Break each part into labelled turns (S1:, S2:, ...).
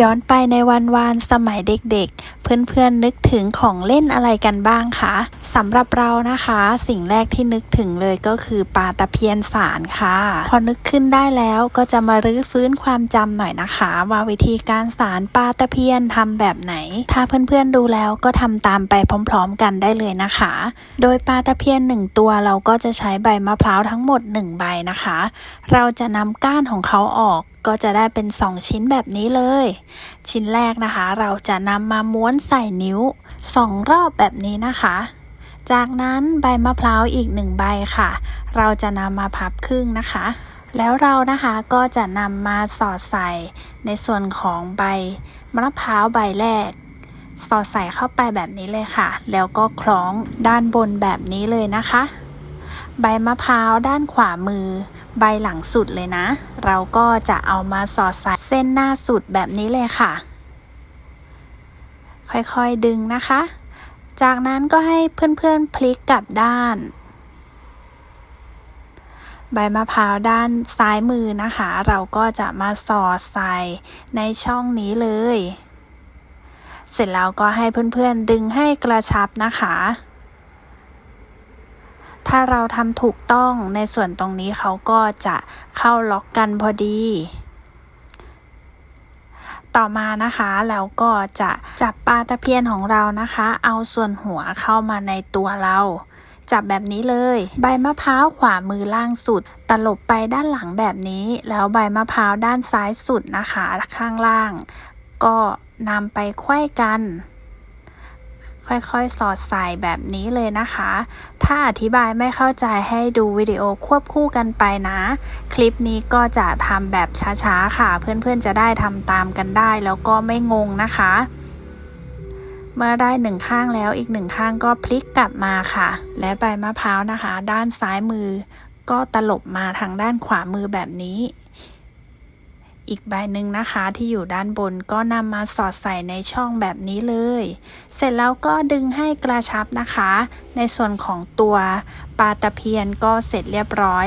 S1: ย้อนไปในวันวานสมัยเด็กๆ เพื่อนๆนึกถึงของเล่นอะไรกันบ้างคะสำหรับเรานะคะ สิ่งแรกที่นึกถึงเลยก็คือปลาตะเพียนสารค่ะ พอนึกขึ้นได้แล้วก็จะมารื้อฟื้นความจำหน่อยนะคะ ว่าวิธีการสารปลาตะเพียนทำแบบไหน ถ้าเพื่อนๆดูแล้วก็ทำตามไปพร้อมๆกันได้เลยนะคะ โดยปลาตะเพียนหนึ่งตัวเราก็จะใช้ใบมะพร้าวทั้งหมด 1 ใบนะคะ เราจะนำก้านของเขาออก ก็จะได้เป็น 2 ชิ้นแบบนี้เลย ชิ้นแรกนะคะ เราจะนำมาม้วนใส่นิ้ว 2 รอบแบบนี้นะคะ จากนั้นใบมะพร้าวอีกหนึ่งใบค่ะ เราจะนำมาพับครึ่งนะคะ แล้วเรานะคะก็จะนำมาสอดใส่ในส่วนของใบมะพร้าวใบแรกสอดใส่เข้าไปแบบนี้เลยค่ะ แล้วก็คล้องด้านบนแบบนี้เลยนะคะ ใบมะพร้าวด้านขวามือ ใบหลังสุดเลยนะ เราก็จะเอามาสอดใส่เส้นหน้าสุดแบบนี้เลยค่ะ ค่อยๆดึงนะคะ จากนั้นก็ให้เพื่อนๆพลิกกลับด้าน ใบมะพร้าวด้านซ้ายมือนะคะ เราก็จะมาสอดใส่ในช่องนี้เลย เสร็จแล้วก็ให้เพื่อนๆดึงให้กระชับนะคะ ถ้าเราทำถูกต้องในส่วนตรงนี้เขาก็จะเข้าล็อกกันพอดี ต่อมานะคะเราก็จะจับปลาตะเพียนของเรานะคะ เอาส่วนหัวเข้ามาในตัวเราจับแบบนี้เลย ใบมะพร้าวขวามือล่างสุด ตลบไปด้านหลังแบบนี้ แล้วใบมะพร้าวด้านซ้ายสุดนะคะ ข้างล่าง ก็นำไปไขว้กัน ค่อยๆ สอดใส่แบบนี้เลยนะคะ ถ้าอธิบายไม่เข้าใจให้ดูวิดีโอควบคู่กันไปนะ คลิปนี้ก็จะทำแบบช้าๆ ค่ะ เพื่อนๆ จะได้ทำตามกันได้แล้วก็ไม่งงนะคะ เมื่อได้หนึ่งข้างแล้วอีกหนึ่งข้างก็พลิกกลับมาค่ะ และใบมะพร้าวนะคะ ด้านซ้ายมือ ก็ตลบมาทางด้านขวามือแบบนี้ อีกใบหนึ่งนะคะที่อยู่ด้านบนก็นำมาสอดใส่ในช่องแบบนี้เลย เสร็จแล้วก็ดึงให้กระชับนะคะ ในส่วนของตัวปลาตะเพียนก็เสร็จเรียบร้อย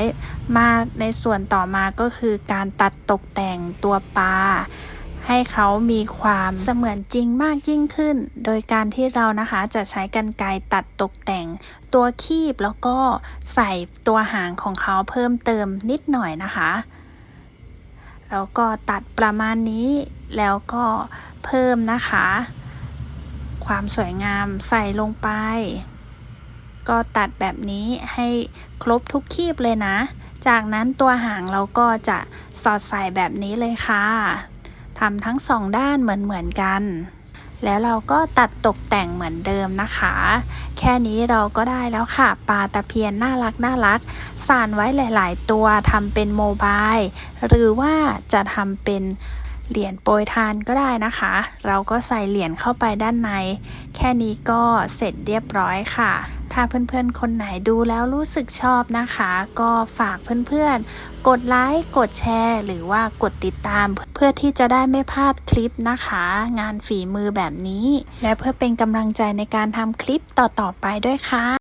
S1: มาในส่วนต่อมาก็คือการตัดตกแต่งตัวปลาให้เขามีความเสมือนจริงมากยิ่งขึ้น โดยการที่เรานะคะจะใช้กรรไกรตัดตกแต่งตัวคีบแล้วก็ใส่ตัวหางของเขาเพิ่มเติมนิดหน่อยนะคะ แล้วก็ตัดประมาณนี้แล้วก็เพิ่มนะคะ ความสวยงามใส่ลงไป ก็ตัดแบบนี้ให้ครบทุกคีบเลยนะ จากนั้นตัวหางเราก็จะสอดใส่แบบนี้เลยค่ะทำทั้งสองด้านเหมือนเหมือนกัน แล้วเราก็ตัดตกแต่งเหมือนเดิมนะคะ แค่นี้เราก็ได้แล้วค่ะปลาตะเพียนน่ารักน่ารักสานไว้หลาย ๆ ตัวทำเป็นโมบายหรือว่าจะทำเป็น เหรียญโปรยทานก็ได้นะคะ เราก็ใส่เหรียญเข้าไปด้านใน แค่นี้ก็เสร็จเรียบร้อยค่ะ ถ้าเพื่อนๆ คนไหนดูแล้วรู้สึกชอบนะคะ ก็ฝากเพื่อนๆ กดไลค์ กดแชร์ หรือว่ากดติดตาม เพื่อที่จะได้ไม่พลาดคลิปนะคะ งานฝีมือแบบนี้ และเพื่อเป็นกำลังใจในการทำคลิปต่อๆไปด้วยค่ะ